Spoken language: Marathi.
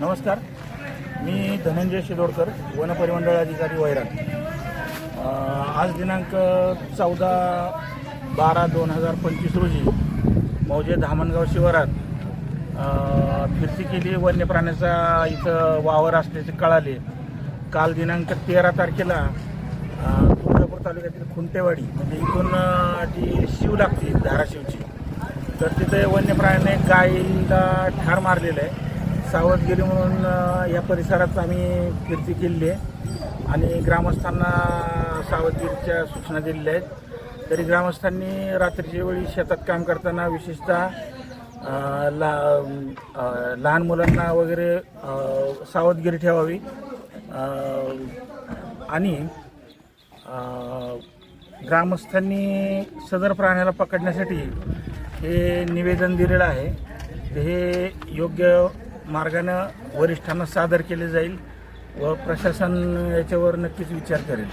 नमस्कार. मी धनंजय शिरोडकर वनपरिमंडळ अधिकारी वैराग आज दिनांक चौदा बारा दोन हजार पंचवीस रोजी मौजे धामणगाव शिवारात फिरती केली वन्य प्राण्याचा इथं वावर असल्याचे कळाले. काल दिनांक तेरा तारखेला तुळजापूर तालुक्यातील खुंटेवाडी म्हणजे इथून जी शिव लागते धाराशिवची तर तिथे वन्य प्राण्याने गायीला ठार मारलेलं आहे. सावधगिरी म्हणून या परिसरात आम्ही फिरती केलेली आहे. आणि ग्रामस्थांना सावधगिरीच्या सूचना दिलेल्या आहेत. तरी ग्रामस्थांनी रात्रीच्या वेळी शेतात काम करताना विशेषतः ला लहान मुलांना वगैरे सावधगिरी ठेवावी. आणि ग्रामस्थांनी सदर प्राण्याला पकडण्यासाठी हे निवेदन दिलेलं आहे. हे योग्य मार्गानं वरिष्ठांना सादर केले जाईल व प्रशासन याच्यावर नक्कीच विचार करेल.